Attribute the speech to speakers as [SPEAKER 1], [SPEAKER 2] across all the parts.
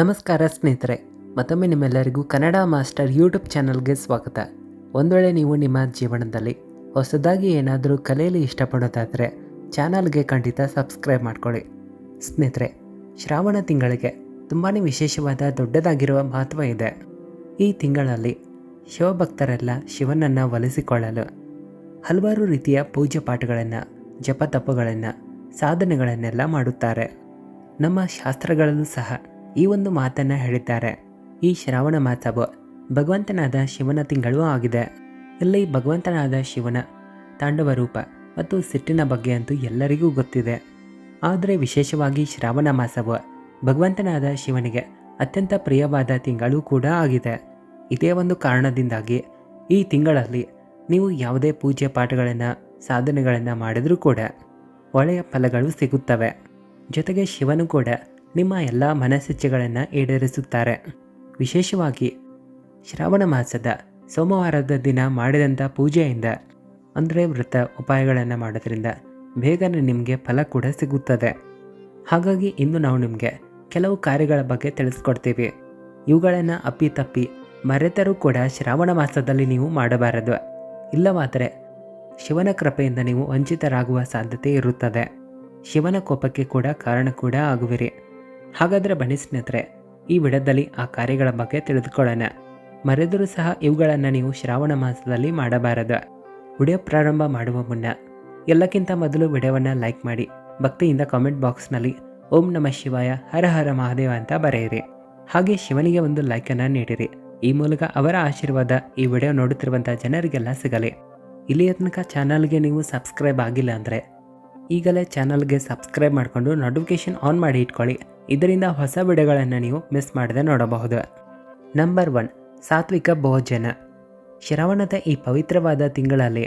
[SPEAKER 1] ನಮಸ್ಕಾರ ಸ್ನೇಹಿತರೆ, ಮತ್ತೊಮ್ಮೆ ನಿಮ್ಮೆಲ್ಲರಿಗೂ ಕನ್ನಡ ಮಾಸ್ಟರ್ ಯೂಟ್ಯೂಬ್ ಚಾನಲ್ಗೆ ಸ್ವಾಗತ. ಒಂದು ವೇಳೆ ನೀವು ನಿಮ್ಮ ಜೀವನದಲ್ಲಿ ಹೊಸದಾಗಿ ಏನಾದರೂ ಕಲೆಯಲ್ಲಿ ಇಷ್ಟಪಡೋದಾದರೆ ಚಾನಲ್ಗೆ ಖಂಡಿತ ಸಬ್ಸ್ಕ್ರೈಬ್ ಮಾಡ್ಕೊಳ್ಳಿ. ಸ್ನೇಹಿತರೆ, ಶ್ರಾವಣ ತಿಂಗಳಿಗೆ ತುಂಬಾ ವಿಶೇಷವಾದ ದೊಡ್ಡದಾಗಿರುವ ಮಹತ್ವ ಇದೆ. ಈ ತಿಂಗಳಲ್ಲಿ ಶಿವಭಕ್ತರೆಲ್ಲ ಶಿವನನ್ನು ಒಲಿಸಿಕೊಳ್ಳಲು ಹಲವಾರು ರೀತಿಯ ಪೂಜೆ ಪಾಠಗಳನ್ನು, ಜಪತಪಗಳನ್ನು, ಸಾಧನೆಗಳನ್ನೆಲ್ಲ ಮಾಡುತ್ತಾರೆ. ನಮ್ಮ ಶಾಸ್ತ್ರಗಳಲ್ಲೂ ಸಹ ಈ ಒಂದು ಮಾತನ್ನು ಹೇಳಿದ್ದಾರೆ. ಈ ಶ್ರಾವಣ ಮಾಸವು ಭಗವಂತನಾದ ಶಿವನ ತಿಂಗಳು ಆಗಿದೆ. ಇಲ್ಲಿ ಭಗವಂತನಾದ ಶಿವನ ತಾಂಡವ ರೂಪ ಮತ್ತು ಸಿಟ್ಟಿನ ಬಗ್ಗೆ ಅಂತೂ ಎಲ್ಲರಿಗೂ ಗೊತ್ತಿದೆ. ಆದರೆ ವಿಶೇಷವಾಗಿ ಶ್ರಾವಣ ಮಾಸವು ಭಗವಂತನಾದ ಶಿವನಿಗೆ ಅತ್ಯಂತ ಪ್ರಿಯವಾದ ತಿಂಗಳು ಕೂಡ ಆಗಿದೆ. ಇದೇ ಒಂದು ಕಾರಣದಿಂದಾಗಿ ಈ ತಿಂಗಳಲ್ಲಿ ನೀವು ಯಾವುದೇ ಪೂಜೆ ಪಾಠಗಳನ್ನು, ಸಾಧನೆಗಳನ್ನು ಮಾಡಿದರೂ ಕೂಡ ಒಳ್ಳೆಯ ಫಲಗಳು ಸಿಗುತ್ತವೆ. ಜೊತೆಗೆ ಶಿವನು ಕೂಡ ನಿಮ್ಮ ಎಲ್ಲ ಮನಸ್ಸಿಚ್ಛೆಗಳನ್ನು ಈಡೇರಿಸುತ್ತಾರೆ. ವಿಶೇಷವಾಗಿ ಶ್ರಾವಣ ಮಾಸದ ಸೋಮವಾರದ ದಿನ ಮಾಡಿದಂಥ ಪೂಜೆಯಿಂದ ಅಂದರೆ ವ್ರತ ಉಪಾಯಗಳನ್ನು ಮಾಡೋದ್ರಿಂದ ಬೇಗನೆ ನಿಮಗೆ ಫಲ ಕೂಡ ಸಿಗುತ್ತದೆ. ಹಾಗಾಗಿ ಇಂದು ನಾವು ನಿಮಗೆ ಕೆಲವು ಕಾರ್ಯಗಳ ಬಗ್ಗೆ ತಿಳಿಸ್ಕೊಡ್ತೀವಿ. ಇವುಗಳನ್ನು ಅಪ್ಪಿತಪ್ಪಿ ಮರೆತರೂ ಕೂಡ ಶ್ರಾವಣ ಮಾಸದಲ್ಲಿ ನೀವು ಮಾಡಬಾರದು. ಇಲ್ಲವಾದರೆ ಶಿವನ ಕೃಪೆಯಿಂದ ನೀವು ವಂಚಿತರಾಗುವ ಸಾಧ್ಯತೆ ಇರುತ್ತದೆ. ಶಿವನ ಕೋಪಕ್ಕೆ ಕೂಡ ಕಾರಣ ಕೂಡ ಆಗುವಿರಿ. ಹಾಗಾದರೆ ಬನ್ನಿ ಸ್ನೇಹಿತರೆ, ಈ ವಿಡದಲ್ಲಿ ಆ ಕಾರ್ಯಗಳ ಬಗ್ಗೆ ತಿಳಿದುಕೊಳ್ಳೋಣ. ಮರೆದರೂ ಸಹ ಇವುಗಳನ್ನು ನೀವು ಶ್ರಾವಣ ಮಾಸದಲ್ಲಿ ಮಾಡಬಾರದು. ವಿಡಿಯೋ ಪ್ರಾರಂಭ ಮಾಡುವ ಮುನ್ನ ಎಲ್ಲಕ್ಕಿಂತ ಮೊದಲು ವಿಡಿಯೋವನ್ನು ಲೈಕ್ ಮಾಡಿ, ಭಕ್ತಿಯಿಂದ ಕಾಮೆಂಟ್ ಬಾಕ್ಸ್ನಲ್ಲಿ ಓಂ ನಮ ಶಿವಾಯ, ಹರ ಹರ ಮಹಾದೇವ ಅಂತ ಬರೆಯಿರಿ. ಹಾಗೆ ಶಿವನಿಗೆ ಒಂದು ಲೈಕನ್ನು ನೀಡಿರಿ. ಈ ಮೂಲಕ ಅವರ ಆಶೀರ್ವಾದ ಈ ವಿಡಿಯೋ ನೋಡುತ್ತಿರುವಂಥ ಜನರಿಗೆಲ್ಲ ಸಿಗಲಿ. ಇಲ್ಲಿಯ ತನಕ ಚಾನಲ್ಗೆ ನೀವು ಸಬ್ಸ್ಕ್ರೈಬ್ ಆಗಿಲ್ಲ ಅಂದರೆ ಈಗಲೇ ಚಾನಲ್ಗೆ ಸಬ್ಸ್ಕ್ರೈಬ್ ಮಾಡಿಕೊಂಡು ನೋಟಿಫಿಕೇಶನ್ ಆನ್ ಮಾಡಿ ಇಟ್ಕೊಳ್ಳಿ. ಇದರಿಂದ ಹೊಸ ವಿಡಿಯೋಗಳನ್ನು ನೀವು ಮಿಸ್ ಮಾಡದೆ ನೋಡಬಹುದು. ನಂಬರ್ ಒನ್ ಸಾತ್ವಿಕ ಭೋಜನ. ಶ್ರವಣದ ಈ ಪವಿತ್ರವಾದ ತಿಂಗಳಲ್ಲಿ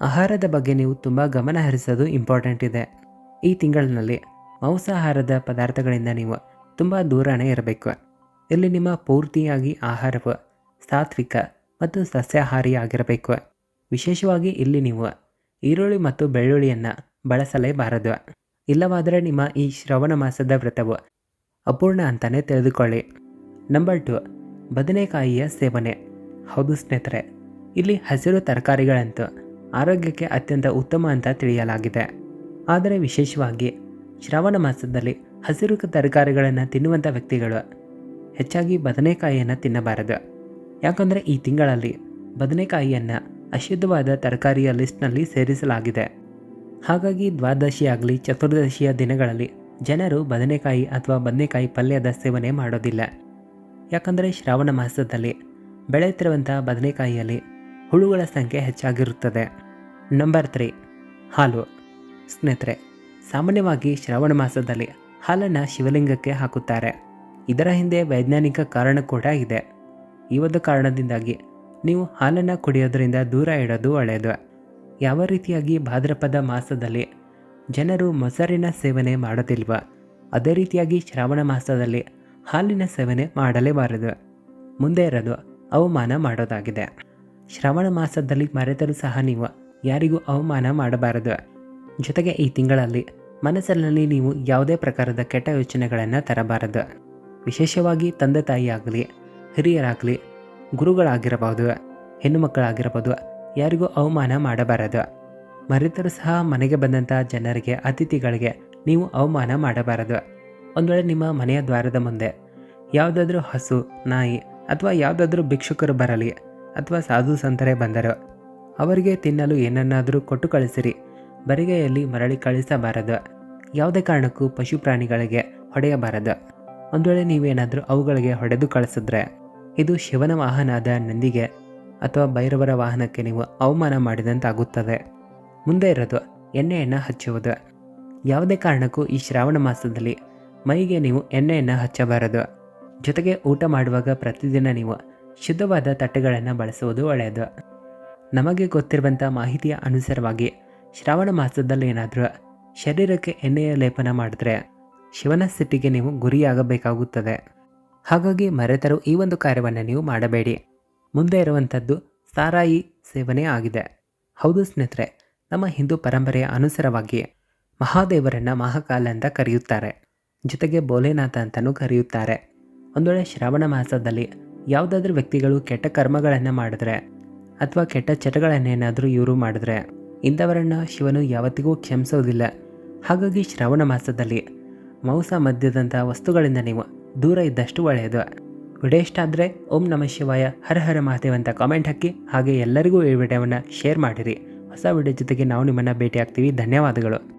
[SPEAKER 1] ಆಹಾರದ ಬಗ್ಗೆ ನೀವು ತುಂಬ ಗಮನ ಹರಿಸೋದು ಇಂಪಾರ್ಟೆಂಟ್ ಇದೆ. ಈ ತಿಂಗಳಿನಲ್ಲಿ ಮಾಂಸಾಹಾರದ ಪದಾರ್ಥಗಳಿಂದ ನೀವು ತುಂಬ ದೂರನೇ ಇರಬೇಕು. ಇಲ್ಲಿ ನಿಮ್ಮ ಪೂರ್ತಿಯಾಗಿ ಆಹಾರವು ಸಾತ್ವಿಕ ಮತ್ತು ಸಸ್ಯಾಹಾರಿ ಆಗಿರಬೇಕು. ವಿಶೇಷವಾಗಿ ಇಲ್ಲಿ ನೀವು ಈರುಳ್ಳಿ ಮತ್ತು ಬೆಳ್ಳುಳ್ಳಿಯನ್ನು ಬಳಸಲೇಬಾರದು. ಇಲ್ಲವಾದರೆ ನಿಮ್ಮ ಈ ಶ್ರವಣ ಮಾಸದ ವ್ರತವು ಅಪೂರ್ಣ ಅಂತಲೇ ತಿಳಿದುಕೊಳ್ಳಿ. ನಂಬರ್ ಟು, ಬದನೆಕಾಯಿಯ ಸೇವನೆ. ಹೌದು ಸ್ನೇಹಿತರೆ, ಇಲ್ಲಿ ಹಸಿರು ತರಕಾರಿಗಳಂತೂ ಆರೋಗ್ಯಕ್ಕೆ ಅತ್ಯಂತ ಉತ್ತಮ ಅಂತ ತಿಳಿಯಲಾಗಿದೆ. ಆದರೆ ವಿಶೇಷವಾಗಿ, ಶ್ರಾವಣ ಮಾಸದಲ್ಲಿ ಹಸಿರು ತರಕಾರಿಗಳನ್ನು ತಿನ್ನುವಂಥ ವ್ಯಕ್ತಿಗಳು ಹೆಚ್ಚಾಗಿ ಬದನೆಕಾಯಿಯನ್ನು ತಿನ್ನಬಾರದು. ಯಾಕಂದರೆ ಈ ತಿಂಗಳಲ್ಲಿ ಬದನೆಕಾಯಿಯನ್ನು ಅಶುದ್ಧವಾದ ತರಕಾರಿಯ ಲಿಸ್ಟ್ನಲ್ಲಿ ಸೇರಿಸಲಾಗಿದೆ. ಹಾಗಾಗಿ ದ್ವಾದಶಿ ಆಗಲಿ, ಚತುರ್ದಶಿಯ ದಿನಗಳಲ್ಲಿ ಜನರು ಬದನೆಕಾಯಿ ಅಥವಾ ಬದನೆಕಾಯಿ ಪಲ್ಯದ ಸೇವನೆ ಮಾಡೋದಿಲ್ಲ. ಯಾಕಂದರೆ ಶ್ರಾವಣ ಮಾಸದಲ್ಲಿ ಬೆಳೆಯುತ್ತಿರುವಂಥ ಬದನೆಕಾಯಿಯಲ್ಲಿ ಹುಳುಗಳ ಸಂಖ್ಯೆ ಹೆಚ್ಚಾಗಿರುತ್ತದೆ. ನಂಬರ್ ತ್ರೀ ಹಾಲು. ಸ್ನೇಹಿತರೆ, ಸಾಮಾನ್ಯವಾಗಿ ಶ್ರಾವಣ ಮಾಸದಲ್ಲಿ ಹಾಲನ್ನು ಶಿವಲಿಂಗಕ್ಕೆ ಹಾಕುತ್ತಾರೆ. ಇದರ ಹಿಂದೆ ವೈಜ್ಞಾನಿಕ ಕಾರಣ ಕೂಡ ಇದೆ. ಈ ಒಂದು ಕಾರಣದಿಂದಾಗಿ ನೀವು ಹಾಲನ್ನು ಕುಡಿಯೋದರಿಂದ ದೂರ ಇಡೋದು ಒಳ್ಳೆಯದು. ಯಾವ ರೀತಿಯಾಗಿ ಭಾದ್ರಪದ ಮಾಸದಲ್ಲಿ ಜನರು ಮೊಸರಿನ ಸೇವನೆ ಮಾಡೋದಿಲ್ವ? ಅದೇ ರೀತಿಯಾಗಿ ಶ್ರಾವಣ ಮಾಸದಲ್ಲಿ ಹಾಲಿನ ಸೇವನೆ ಮಾಡಲೇಬಾರದು. ಮುಂದೆ ಇರೋದು ಅವಮಾನ ಮಾಡೋದಾಗಿದೆ. ಶ್ರಾವಣ ಮಾಸದಲ್ಲಿ ಮರೆತರೂ ಸಹ ನೀವು ಯಾರಿಗೂ ಅವಮಾನ ಮಾಡಬಾರದು. ಜೊತೆಗೆ ಈ ತಿಂಗಳಲ್ಲಿ ಮನಸ್ಸಿನಲ್ಲಿ ನೀವು ಯಾವುದೇ ಪ್ರಕಾರದ ಕೆಟ್ಟ ಯೋಚನೆಗಳನ್ನು ತರಬಾರದು. ವಿಶೇಷವಾಗಿ ತಂದೆ ತಾಯಿ ಆಗಲಿ ಹಿರಿಯರಾಗಲಿ, ಗುರುಗಳಾಗಿರಬಹುದು ಹೆಣ್ಣು ಮಕ್ಕಳಾಗಿರಬಹುದು ಯಾರಿಗೂ ಅವಮಾನ ಮಾಡಬಾರದು. ಮರೆತರೂ ಸಹ ಮನೆಗೆ ಬಂದಂಥ ಜನರಿಗೆ, ಅತಿಥಿಗಳಿಗೆ ನೀವು ಅವಮಾನ ಮಾಡಬಾರದು. ಒಂದು ವೇಳೆ ನಿಮ್ಮ ಮನೆಯ ದ್ವಾರದ ಮುಂದೆ ಯಾವುದಾದ್ರೂ ಹಸು, ನಾಯಿ ಅಥವಾ ಯಾವುದಾದ್ರೂ ಭಿಕ್ಷುಕರು ಬರಲಿ ಅಥವಾ ಸಾಧು ಸಂತರೇ ಬಂದರು ಅವರಿಗೆ ತಿನ್ನಲು ಏನನ್ನಾದರೂ ಕೊಟ್ಟು ಕಳಿಸಿರಿ. ಬರಿಗೆಯಲ್ಲಿ ಮರಳಿ ಕಳಿಸಬಾರದು. ಯಾವುದೇ ಕಾರಣಕ್ಕೂ ಪಶು ಪ್ರಾಣಿಗಳಿಗೆ ಹೊಡೆಯಬಾರದು. ಒಂದು ವೇಳೆ ನೀವೇನಾದರೂ ಅವುಗಳಿಗೆ ಹೊಡೆದು ಕಳಿಸಿದ್ರೆ, ಇದು ಶಿವನ ವಾಹನಾದ ನಂದಿಗೆ. ಅಥವಾ ಭೈರವರ ವಾಹನಕ್ಕೆ ನೀವು ಅವಮಾನ ಮಾಡಿದಂತಾಗುತ್ತದೆ. ಮುಂದೆ ಇರೋದು, ಎಣ್ಣೆಯನ್ನು ಹಚ್ಚುವುದು. ಯಾವುದೇ ಕಾರಣಕ್ಕೂ ಈ ಶ್ರಾವಣ ಮಾಸದಲ್ಲಿ ಮೈಗೆ ನೀವು ಎಣ್ಣೆಯನ್ನು ಹಚ್ಚಬಾರದು. ಜೊತೆಗೆ ಊಟ ಮಾಡುವಾಗ ಪ್ರತಿದಿನ ನೀವು ಶುದ್ಧವಾದ ತಟ್ಟೆಗಳನ್ನು ಬಳಸುವುದು ಒಳ್ಳೆಯದು. ನಮಗೆ ಗೊತ್ತಿರುವಂಥ ಮಾಹಿತಿಯ ಅನುಸಾರವಾಗಿ ಶ್ರಾವಣ ಮಾಸದಲ್ಲಿ ಏನಾದರೂ ಶರೀರಕ್ಕೆ ಎಣ್ಣೆಯ ಲೇಪನ ಮಾಡಿದ್ರೆ ಶಿವನ ಸಿಟ್ಟಿಗೆ ನೀವು ಗುರಿಯಾಗಬೇಕಾಗುತ್ತದೆ. ಹಾಗಾಗಿ ಮರೆತರು ಈ ಒಂದು ಕಾರ್ಯವನ್ನು ನೀವು ಮಾಡಬೇಡಿ. ಮುಂದೆ ಇರುವಂಥದ್ದು ಸಾರಾಯಿ ಸೇವನೆ ಆಗಿದೆ. ಹೌದು ಸ್ನೇಹಿತರೆ, ನಮ್ಮ ಹಿಂದೂ ಪರಂಪರೆಯ ಅನುಸಾರವಾಗಿ ಮಹಾದೇವರನ್ನು ಮಹಾಕಾಲ ಅಂತ ಕರೆಯುತ್ತಾರೆ. ಜೊತೆಗೆ ಬೋಲೆನಾಥ ಅಂತಲೂ ಕರೆಯುತ್ತಾರೆ. ಒಂದು ವೇಳೆ ಶ್ರಾವಣ ಮಾಸದಲ್ಲಿ ಯಾವುದಾದ್ರೂ ವ್ಯಕ್ತಿಗಳು ಕೆಟ್ಟ ಕರ್ಮಗಳನ್ನು ಮಾಡಿದ್ರೆ ಅಥವಾ ಕೆಟ್ಟ ಚಟಗಳನ್ನೇನಾದರೂ ಇವರು ಮಾಡಿದ್ರೆ ಇಂಥವರನ್ನು ಶಿವನು ಯಾವತ್ತಿಗೂ ಕ್ಷಮಿಸೋದಿಲ್ಲ. ಹಾಗಾಗಿ ಶ್ರಾವಣ ಮಾಸದಲ್ಲಿ ಮಾಂಸ ಮದ್ಯದಂಥ ವಸ್ತುಗಳಿಂದ ನೀವು ದೂರ ಇದ್ದಷ್ಟು ಒಳ್ಳೆಯದು. ವಿಡಿಯೋ ಇಷ್ಟ ಆದರೆ ಓಂ ನಮಃ ಶಿವಾಯ, ಹರ ಹರ ಮಹಾದೇವ್ ಅಂತ ಕಾಮೆಂಟ್ ಹಾಕಿ, ಹಾಗೆ ಎಲ್ಲರಿಗೂ ಈ ವಿಡಿಯೋವನ್ನು ಶೇರ್ ಮಾಡಿರಿ. ಹೊಸ ವಿಡಿಯೋ ಜೊತೆಗೆ ನಾವು ನಿಮ್ಮನ್ನು ಭೇಟಿ ಆಗ್ತೀವಿ ಧನ್ಯವಾದಗಳು.